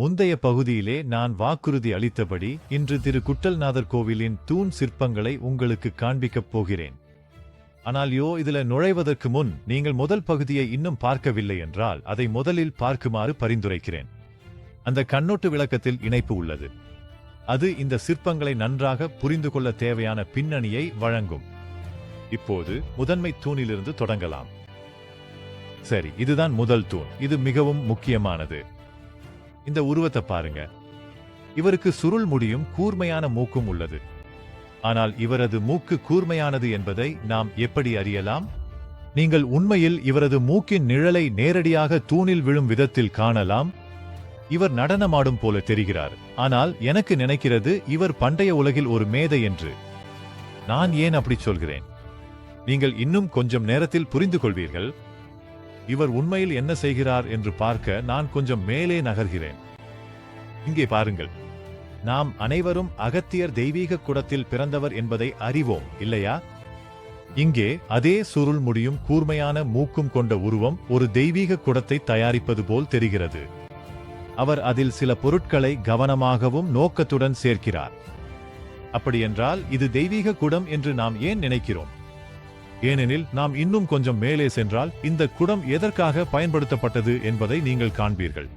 முந்தைய பகுதியிலே நான் வாக்குறுதி அளித்தபடி இன்று திரு குட்டல்நாதர் கோவிலின் தூண் சிற்பங்களை உங்களுக்கு காண்பிக்கப் போகிறேன். ஆனால் யோ இதுல நுழைவதற்கு முன் நீங்கள் முதல் பகுதியை இன்னும் பார்க்கவில்லை என்றால் அதை முதலில் பார்க்குமாறு பரிந்துரைக்கிறேன். அந்த கண்ணோட்டு விளக்கத்தில் இணைப்பு உள்ளது. அது இந்த சிற்பங்களை நன்றாக புரிந்து கொள்ள தேவையான பின்னணியை வழங்கும். இப்போது முதன்மை தூணிலிருந்து தொடங்கலாம். சரி இதுதான் முதல் தூண். இது மிகவும் முக்கியமானது. இந்த உருவத்தை பாருங்க. இவருக்கு சுருள் முடியும் கூர்மையான மூக்கும் உள்ளது. ஆனால் இவரது மூக்கு கூர்மையானது என்பதை நாம் எப்படி அறியலாம்? நீங்கள் உண்மையில் இவரது மூக்கின் நிழலை நேரடியாக தூணில் விழும் விதத்தில் காணலாம். இவர் நடனமாடும் போல தெரிகிறார். ஆனால் எனக்கு நினைக்கிறது இவர் பண்டைய உலகில் ஒரு மேதை என்று. நான் ஏன் அப்படி சொல்கிறேன்? நீங்கள் இன்னும் கொஞ்சம் நேரத்தில் புரிந்து கொள்வீர்கள். இவர் உண்மையில் என்ன செய்கிறார் என்று பார்க்க நான் கொஞ்சம் மேலே நகர்கிறேன். இங்கே பாருங்கள். நாம் அனைவரும் அகத்தியர் தெய்வீக குடத்தில் பிறந்தவர் என்பதை அறிவோம் இல்லையா? இங்கே அதே சுருள் முடியும் கூர்மையான மூக்கும் கொண்ட உருவம் ஒரு தெய்வீக குடத்தை தயாரிப்பது போல் தெரிகிறது. அவர் அதில் சில பொருட்களை கவனமாகவும் நோக்கத்துடன் சேர்க்கிறார். அப்படியென்றால் இது தெய்வீக குடம் என்று நாம் ஏன் நினைக்கிறோம்? ஏனெனில் நாம் இன்னும் கொஞ்சம் மேலே சென்றால் இந்த குடம் எதற்காக பயன்படுத்தப்பட்டது என்பதை நீங்கள் காண்பீர்கள்.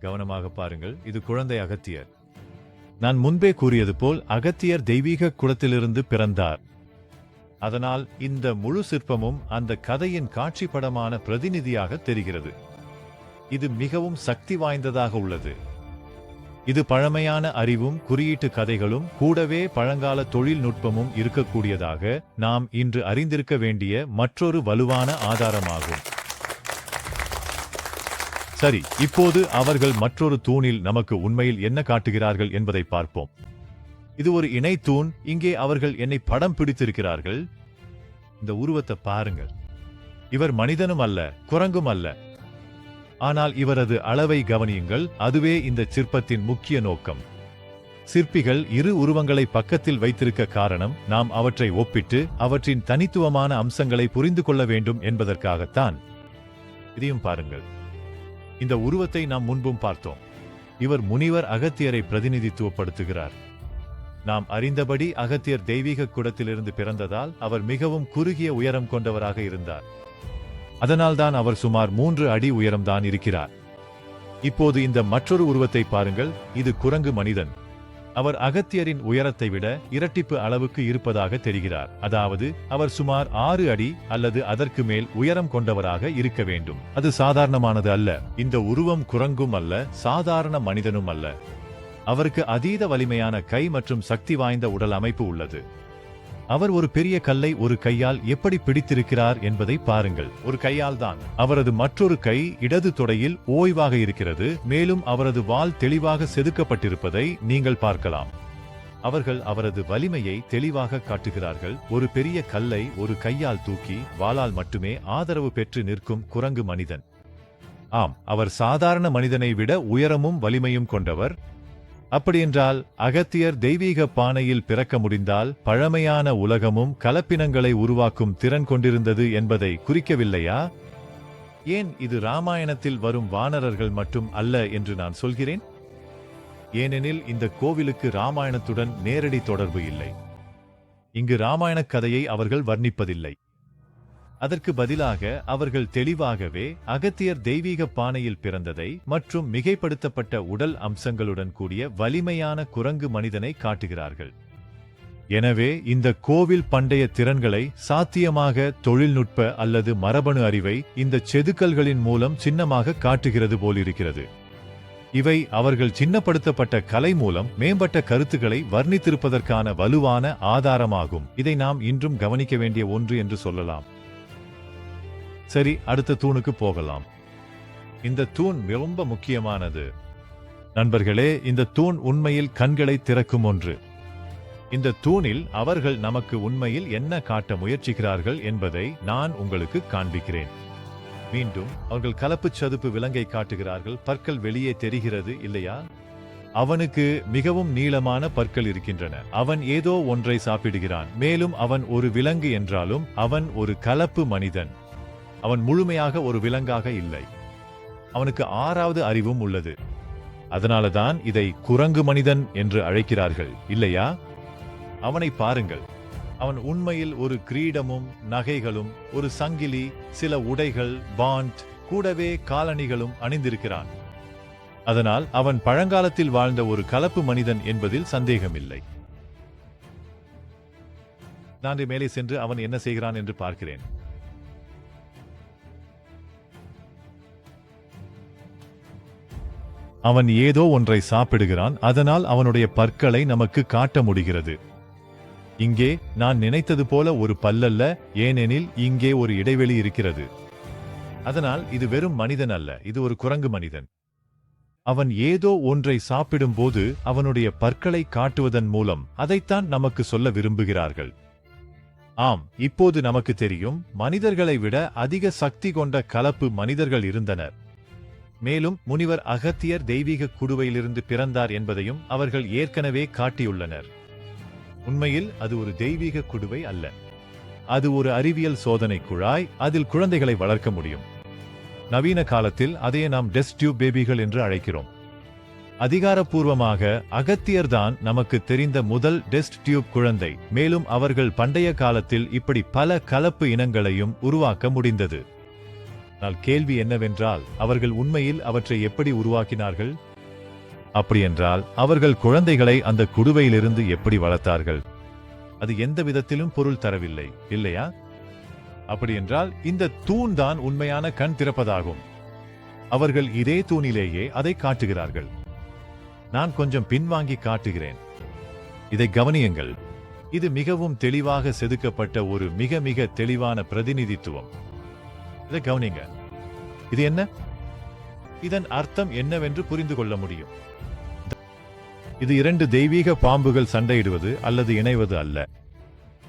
கவனமாக பாருங்கள் இது குழந்தை அகத்தியர். நான் முன்பே கூறியது போல் அகத்தியர் தெய்வீக குலத்திலிருந்து பிறந்தார். அதனால் இந்த முழு சிற்பமும் அந்த கதையின் காட்சி படமான பிரதிநிதியாக தெரிகிறது. இது மிகவும் சக்தி வாய்ந்ததாக உள்ளது. இது பழமையான அறிவும் குறியீட்டு கதைகளும் கூடவே பழங்கால தொழில்நுட்பமும் இருக்கக்கூடியதாக நாம் இன்று அறிந்திருக்க வேண்டிய மற்றொரு வலுவான ஆதாரமாகும். சரி இப்போது அவர்கள் மற்றொரு தூணில் நமக்கு உண்மையில் என்ன காட்டுகிறார்கள் என்பதை பார்ப்போம். இது ஒரு இணை தூண் இங்கே அவர்கள் என்னை படம் பிடித்திருக்கிறார்கள். இந்த உருவத்தை பாருங்கள். இவர் மனிதனும் அல்ல குரங்கும் அல்ல. ஆனால் இவரது அளவை கவனியுங்கள் அதுவே இந்த சிற்பத்தின் முக்கிய நோக்கம். சிற்பிகள் இரு உருவங்களை பக்கத்தில் வைத்திருக்க காரணம் நாம் அவற்றை ஒப்பிட்டு அவற்றின் தனித்துவமான அம்சங்களை புரிந்து கொள்ள வேண்டும் என்பதற்காகத்தான். இதையும் பாருங்கள். இந்த உருவத்தை நாம் முன்பும் பார்த்தோம். இவர் முனிவர் அகத்தியரை பிரதிநிதித்துவப்படுத்துகிறார். நாம் அறிந்தபடி அகத்தியர் தெய்வீக குடத்திலிருந்து பிறந்ததால் அவர் மிகவும் குறுகிய உயரம் கொண்டவராக இருந்தார். அதனால்தான் அவர் சுமார் மூன்று அடி உயரம்தான் இருக்கிறார். இப்போது இந்த மற்றொரு உருவத்தை பாருங்கள். இது குரங்கு மனிதன். அவர் அகத்தியரின் உயரத்தை விட இரட்டிப்பு அளவுக்கு இருப்பதாக தெரிகிறார். அதாவது அவர் சுமார் ஆறு அடி அல்லது அதற்கு மேல் உயரம் கொண்டவராக இருக்க வேண்டும். அது சாதாரணமானது அல்ல. இந்த உருவம் குரங்கும் அல்ல சாதாரண மனிதனும் அல்ல. அவருக்கு அதீத வலிமையான கை மற்றும் சக்தி வாய்ந்த உடல் அமைப்பு உள்ளது. அவர் ஒரு பெரிய கல்லை ஒரு கையால் எப்படி பிடித்திருக்கிறார் என்பதை பாருங்கள். ஒரு கையால் தான் அவரது மற்றொரு கை இடது தொடையில் ஓய்வாக இருக்கிறது. மேலும் அவரது வால் தெளிவாக செதுக்கப்பட்டிருப்பதை நீங்கள் பார்க்கலாம். அவர்கள் அவரது வலிமையை தெளிவாக காட்டுகிறார்கள். ஒரு பெரிய கல்லை ஒரு கையால் தூக்கி வாளால் மட்டுமே ஆதரவு பெற்று நிற்கும் குரங்கு மனிதன். ஆம் அவர் சாதாரண மனிதனை விட உயரமும் வலிமையும் கொண்டவர். அப்படியென்றால் அகத்தியர் தெய்வீக பானையில் பிறக்க முடிந்தால் பழமையான உலகமும் கலப்பினங்களை உருவாக்கும் திறன் கொண்டிருந்தது என்பதை குறிக்கவில்லையா? ஏன் இது ராமாயணத்தில் வரும் வானரர்கள் மட்டும் அல்ல என்று நான் சொல்கிறேன்? ஏனெனில் இந்த கோவிலுக்கு ராமாயணத்துடன் நேரடி தொடர்பு இல்லை. இங்கு ராமாயணக் கதையை அவர்கள் வர்ணிப்பதில்லை. அதற்கு பதிலாக அவர்கள் தெளிவாகவே அகத்தியர் தெய்வீக பானையில் பிறந்ததை மற்றும் மிகைப்படுத்தப்பட்ட உடல் அம்சங்களுடன் கூடிய வலிமையான குரங்கு மனிதனை காட்டுகிறார்கள். எனவே இந்த கோவில் பண்டைய திறன்களை சாத்தியமாக தொழில்நுட்ப அல்லது மரபணு அறிவை இந்த செதுக்கல்களின் மூலம் சின்னமாக காட்டுகிறது போலிருக்கிறது. இவை அவர்கள் சின்னப்படுத்தப்பட்ட கலை மூலம் மேம்பட்ட கருத்துக்களை வர்ணித்திருப்பதற்கான வலுவான ஆதாரமாகும். இதை நாம் இன்றும் கவனிக்க வேண்டிய ஒன்று என்று சொல்லலாம். சரி அடுத்த தூணுக்கு போகலாம். இந்த தூண் ரொம்ப முக்கியமானது. நண்பர்களே இந்த தூண் உண்மையில் கண்களை திறக்கும் ஒன்று. இந்த தூணில் அவர்கள் நமக்கு உண்மையில் என்ன காட்ட முயற்சிக்கிறார்கள் என்பதை நான் உங்களுக்கு காண்பிக்கிறேன். மீண்டும் அவர்கள் கலப்புச் சதுப்பு விலங்கை காட்டுகிறார்கள். பற்கள் வெளியே தெரிகிறது இல்லையா? அவனுக்கு மிகவும் நீளமான பற்கள் இருக்கின்றன. அவன் ஏதோ ஒன்றை சாப்பிடுகிறான். மேலும் அவன் ஒரு விலங்கு என்றாலும் அவன் ஒரு கலப்பு மனிதன். அவன் முழுமையாக ஒரு விலங்காக இல்லை. அவனுக்கு ஆறாவது அறிவும் உள்ளது. அதனாலதான் இதை குரங்கு மனிதன் என்று அழைக்கிறார்கள். இல்லையா? அவனை பாருங்கள். அவன் உண்மையில் ஒரு கிரீடமும் நகைகளும் ஒரு சங்கிலி சில உடைகள் பாண்ட் கூடவே காலணிகளும் அணிந்திருக்கிறான். அதனால் அவன் பழங்காலத்தில் வாழ்ந்த ஒரு கலப்பு மனிதன் என்பதில் சந்தேகமில்லை. நான் மேலே சென்று அவன் என்ன செய்கிறான் என்று பார்க்கிறேன். அவன் ஏதோ ஒன்றை சாப்பிடுகிறான் அதனால் அவனுடைய பற்களை நமக்கு காட்ட முடிகிறது. இங்கே நான் நினைத்தது போல ஒரு பல்லல்ல ஏனெனில் இங்கே ஒரு இடைவெளி இருக்கிறது. அதனால் இது வெறும் மனிதன் அல்ல இது ஒரு குரங்கு மனிதன். அவன் ஏதோ ஒன்றை சாப்பிடும்போது அவனுடைய பற்களை காட்டுவதன் மூலம் அதைத்தான் நமக்கு சொல்ல விரும்புகிறார்கள். ஆம் இப்போது நமக்கு தெரியும் மனிதர்களை விட அதிக சக்தி கொண்ட கலப்பு மனிதர்கள் இருந்தனர். மேலும் முனிவர் அகத்தியர் தெய்வீக குடுவையிலிருந்து பிறந்தார் என்பதையும் அவர்கள் ஏற்கனவே காட்டியுள்ளனர். உண்மையில் அது ஒரு தெய்வீக குடுவை அல்ல. அது ஒரு அறிவியல் சோதனை குழாய் அதில் குழந்தைகளை வளர்க்க முடியும். நவீன காலத்தில் அதையே நாம் டெஸ்ட் டியூப் பேபிகள் என்று அழைக்கிறோம். அதிகாரப்பூர்வமாக அகத்தியர்தான் நமக்கு தெரிந்த முதல் டெஸ்ட் டியூப் குழந்தை. மேலும் அவர்கள் பண்டைய காலத்தில் இப்படி பல கலப்பு இனங்களையும் உருவாக்க முடிந்தது. ஆனால் கேள்வி என்னவென்றால் அவர்கள் உண்மையில் அவற்றை எப்படி உருவாக்கினார்கள்? அப்படியென்றால் அவர்கள் குழந்தைகளை அந்த குடுவையிலிருந்து எப்படி வளர்த்தார்கள்? அது எந்த விதத்திலும் பொருள் தரவில்லை இல்லையா? அப்படியென்றால் இந்த தூண் தான் உண்மையான கண் திறப்பதாகும். அவர்கள் இதே தூணிலேயே அதை காட்டுகிறார்கள். நான் கொஞ்சம் பின்வாங்கி காட்டுகிறேன். இதை கவனியுங்கள். இது மிகவும் தெளிவாக செதுக்கப்பட்ட ஒரு மிக மிக தெளிவான பிரதிநிதித்துவம். இதை கவனிங்க. இது என்ன? இதன் அர்த்தம் என்னவென்று புரிந்து கொள்ள முடியும். இது இரண்டு தெய்வீக பாம்புகள் சண்டையிடுவது அல்லது இணைவது அல்ல.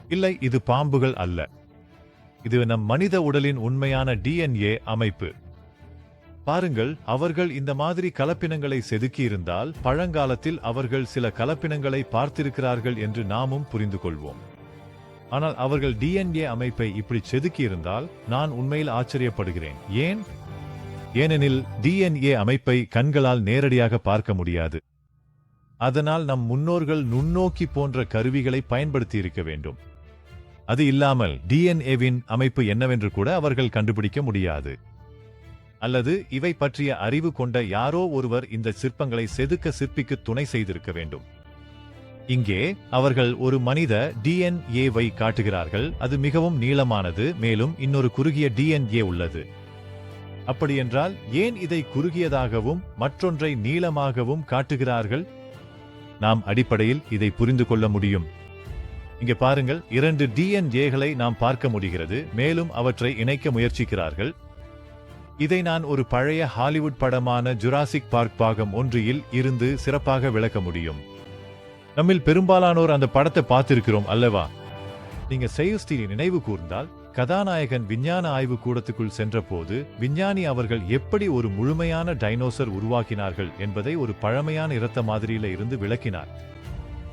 இல்லை இது பாம்புகள் அல்ல. இது நம் மனித உடலின் உண்மையான டிஎன்ஏ அமைப்பு. பாருங்கள் அவர்கள் இந்த மாதிரி கலப்பினங்களை செதுக்கியிருந்தால் பழங்காலத்தில் அவர்கள் சில கலப்பினங்களை பார்த்திருக்கிறார்கள் என்று நாமும் புரிந்து கொள்வோம். ஆனால் அவர்கள் டிஎன்ஏ அமைப்பை இப்படி செதுக்கியிருந்தால் நான் உண்மையில் ஆச்சரியப்படுகிறேன். ஏன்? ஏனெனில் டிஎன்ஏ அமைப்பை கண்களால் நேரடியாக பார்க்க முடியாது. அதனால் நம் முன்னோர்கள் நுண்ணோக்கி போன்ற கருவிகளை பயன்படுத்தி இருக்க வேண்டும். அது இல்லாமல் டிஎன்ஏவின் அமைப்பு என்னவென்று கூட அவர்கள் கண்டுபிடிக்க முடியாது. அல்லது இவை பற்றிய அறிவு கொண்ட யாரோ ஒருவர் இந்த சிற்பங்களை செதுக்க சிற்பிக்கு துணை செய்திருக்க வேண்டும். இங்கே அவர்கள் ஒரு மனித டிஎன்ஏவை காட்டுகிறார்கள். அது மிகவும் நீளமானது மேலும் இன்னொரு குறுகிய டிஎன்ஏ உள்ளது. அப்படியென்றால் ஏன் இதை குறுகியதாகவும் மற்றொன்றை நீளமாகவும் காட்டுகிறார்கள்? நாம் அடிப்படையில் இதை புரிந்து கொள்ள முடியும். இங்கே பாருங்கள் இரண்டு டிஎன்ஏகளை நாம் பார்க்க முடிகிறது மேலும் அவற்றை இணைக்க முயற்சிக்கிறார்கள். இதை நான் ஒரு பழைய ஹாலிவுட் படமான ஜுராசிக் பார்க் பாகம் ஒன்றில் இருந்து சிறப்பாக விளக்க முடியும். நம்மில் பெரும்பாலானோர் அந்த படத்தை பார்த்திருக்கிறோம் அல்லவா? நீங்க செய்யுஸ்தீனை நினைவு கூர்ந்தால் கதாநாயகன் விஞ்ஞான ஆய்வு கூடத்துக்குள் சென்றபோது விஞ்ஞானி அவர்கள் எப்படி ஒரு முழுமையான டைனோசர் உருவாக்கினார்கள் என்பதை ஒரு பழமையான இரத்த மாதிரியில இருந்து விளக்கினார்.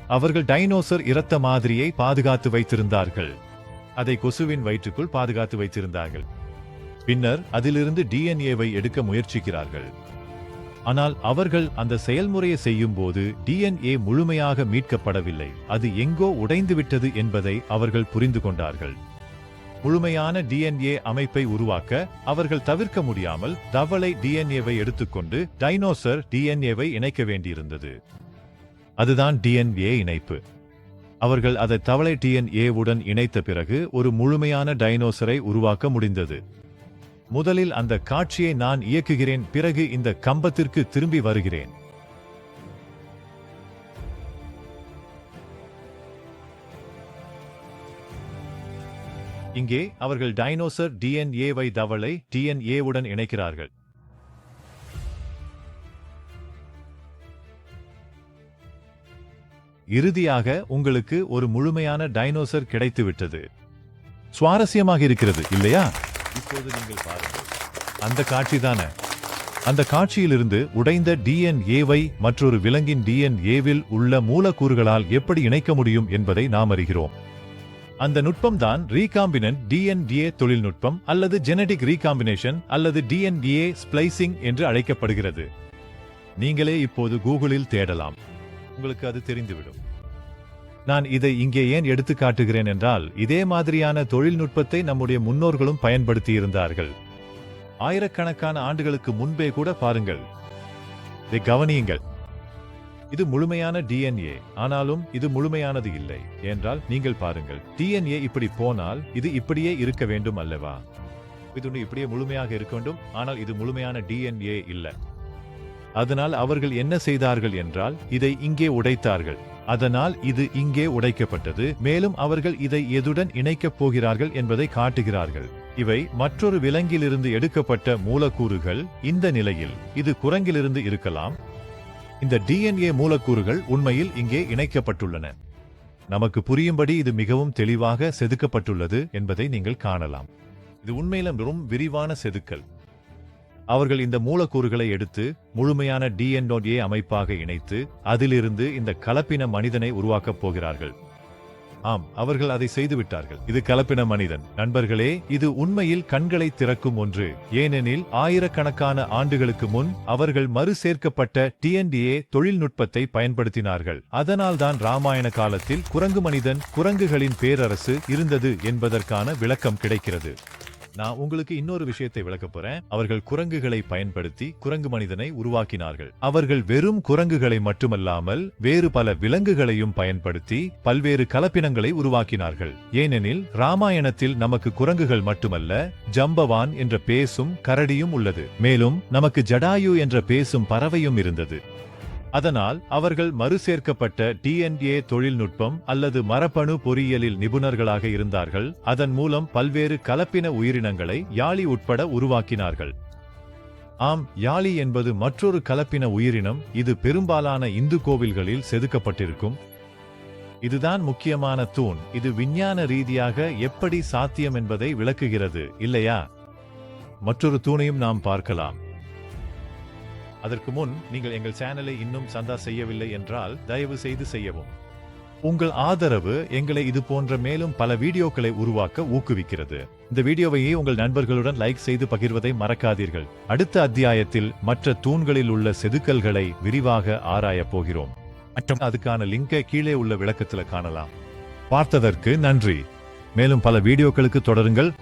அவர்கள் டைனோசர் இரத்த மாதிரியை பாதுகாத்து வைத்திருந்தார்கள். அதை கொசுவின் வயிற்றுக்குள் பாதுகாத்து வைத்திருந்தார்கள். பின்னர் அதிலிருந்து டிஎன்ஏவை எடுக்க முயற்சிக்கிறார்கள். ஆனால் அவர்கள் அந்த செயல்முறையை செய்யும் போது டிஎன்ஏ முழுமையாக மீட்கப்படவில்லை. அது எங்கோ உடைந்துவிட்டது என்பதை அவர்கள் புரிந்து கொண்டார்கள். முழுமையான டிஎன்ஏ அமைப்பை உருவாக்க அவர்கள் தவிர்க்க முடியாமல் தவளை டிஎன்ஏவை எடுத்துக்கொண்டு டைனோசர் டிஎன்ஏவை இணைக்க வேண்டியிருந்தது. அதுதான் டிஎன்ஏ இணைப்பு. அவர்கள் அதை தவளை டிஎன்ஏவுடன் இணைத்த பிறகு ஒரு முழுமையான டைனோசரை உருவாக்க முடிந்தது. முதலில் அந்த காட்சியை நான் இயக்குகிறேன் பிறகு இந்த கம்பத்திற்கு திரும்பி வருகிறேன். இங்கே அவர்கள் டைனோசர் டிஎன்ஏவை தவளை டிஎன்ஏவுடன் இணைக்கிறார்கள். இறுதியாக உங்களுக்கு ஒரு முழுமையான டைனோசர் கிடைத்துவிட்டது. சுவாரஸ்யமாக இருக்கிறது இல்லையா? இப்போது நீங்கள் பாருங்கள். அந்த காட்சி தானே? அந்த காட்சியிலிருந்து உடைந்த டிஎன்ஏவை மற்றொரு விலங்கின் டிஎன்ஏவில் உள்ள மூலக்கூறுகளால் எப்படி இணைக்க முடியும் என்பதை நாம் அறிகிறோம். அந்த நுட்பம்தான் ரீகாம்பினன்ட் டிஎன்டிஏ தொழில்நுட்பம் அல்லது ஜெனடிக் ரீகாம்பினேஷன் அல்லது டிஎன்டிஏ ஸ்பிளைசிங் என்று அழைக்கப்படுகிறது. நீங்களே இப்போது கூகுளில் தேடலாம். உங்களுக்கு அது தெரிந்துவிடும். நான் இதை இங்கே ஏன் எடுத்து காட்டுகிறேன் என்றால் இதே மாதிரியான தொழில்நுட்பத்தை நம்முடைய முன்னோர்களும் பயன்படுத்தி இருந்தார்கள் ஆயிரக்கணக்கான ஆண்டுகளுக்கு முன்பே கூட பாருங்கள். இதை கவனியுங்கள். இது முழுமையான டிஎன்ஏ ஆனாலும் இது முழுமையானது இல்லை. என்றால் நீங்கள் பாருங்கள் டிஎன்ஏ இப்படி போனால் இது இப்படியே இருக்க வேண்டும் அல்லவா? இது இப்படியே முழுமையாக இருக்க வேண்டும் ஆனால் இது முழுமையான டிஎன்ஏ இல்லை. அதனால் அவர்கள் என்ன செய்தார்கள் என்றால் இதை இங்கே உடைத்தார்கள். அதனால் இது இங்கே உடைக்கப்பட்டது. மேலும் அவர்கள் இதை எதுடன் இணைக்கப் போகிறார்கள் என்பதை காட்டுகிறார்கள். இவை மற்றொரு விலங்கிலிருந்து எடுக்கப்பட்ட மூலக்கூறுகள். இந்த நிலையில் இது குரங்கிலிருந்து இருக்கலாம். இந்த டிஎன்ஏ மூலக்கூறுகள் உண்மையில் இங்கே இணைக்கப்பட்டுள்ளன. நமக்கு புரியும்படி இது மிகவும் தெளிவாக செதுக்கப்பட்டுள்ளது என்பதை நீங்கள் காணலாம். இது உண்மையில மிகவும் விரிவான செதுக்கல். அவர்கள் இந்த மூலக்கூறுகளை எடுத்து முழுமையான டிஎன்ஏ அமைப்பாக இணைத்து அதிலிருந்து இந்த கலப்பின மனிதனை உருவாக்கப் போகிறார்கள். ஆம் அவர்கள் அதை செய்துவிட்டார்கள். இது கலப்பின மனிதன். நண்பர்களே இது உண்மையில் கண்களை திறக்கும் ஒன்று. ஏனெனில் ஆயிரக்கணக்கான ஆண்டுகளுக்கு முன் அவர்கள் மறு சேர்க்கப்பட்ட டிஎன்டிஏ தொழில்நுட்பத்தை பயன்படுத்தினார்கள். அதனால்தான் ராமாயண காலத்தில் குரங்கு மனிதன் குரங்குகளின் பேரரசு இருந்தது என்பதற்கான விளக்கம் கிடைக்கிறது. நான் உங்களுக்கு இன்னொரு விஷயத்தை விளக்கப் போறேன். அவர்கள் குரங்குகளை பயன்படுத்தி குரங்கு மனிதனை உருவாக்கினார்கள். அவர்கள் வெறும் குரங்குகளை மட்டுமல்லாமல் வேறு பல விலங்குகளையும் பயன்படுத்தி பல்வேறு கலப்பினங்களை உருவாக்கினார்கள். ஏனெனில் ராமாயணத்தில் நமக்கு குரங்குகள் மட்டுமல்ல ஜம்பவான் என்ற பேசும் கரடியும் உள்ளது. மேலும் நமக்கு ஜடாயு என்ற பேசும் பறவையும் இருந்தது. அதனால் அவர்கள் மறுசேர்க்கப்பட்ட டிஎன்ஏ தொழில்நுட்பம் அல்லது மரபணு பொறியியலில் நிபுணர்களாக இருந்தார்கள். அதன் மூலம் பல்வேறு கலப்பின உயிரினங்களை யாழி உட்பட உருவாக்கினார்கள். ஆம் யாழி என்பது மற்றொரு கலப்பின உயிரினம். இது பெரும்பாலான இந்து கோவில்களில் செதுக்கப்பட்டிருக்கும். இதுதான் முக்கியமான தூண். இது விஞ்ஞான ரீதியாக எப்படி சாத்தியம் என்பதை விளக்குகிறது இல்லையா? மற்றொரு தூணையும் நாம் பார்க்கலாம். அதற்கு முன் நீங்கள் எங்கள் சேனலை இன்னும் சந்தா செய்யவில்லை என்றால் தயவு செய்து செய்யவும். உங்கள் ஆதரவு எங்களை இது போன்ற மேலும் பல வீடியோக்களை உருவாக்க ஊக்குவிக்கிறது. இந்த வீடியோவையே உங்கள் நண்பர்களுடன் லைக் செய்து பகிர்வதை மறக்காதீர்கள். அடுத்த அத்தியாயத்தில் மற்ற தூண்களில் உள்ள செதுக்கல்களை விரிவாக ஆராயப் போகிறோம். மற்றும் அதுக்கான லிங்கை கீழே உள்ள விளக்கத்தில் காணலாம். பார்த்ததற்கு நன்றி. மேலும் பல வீடியோக்களுக்கு தொடருங்கள்.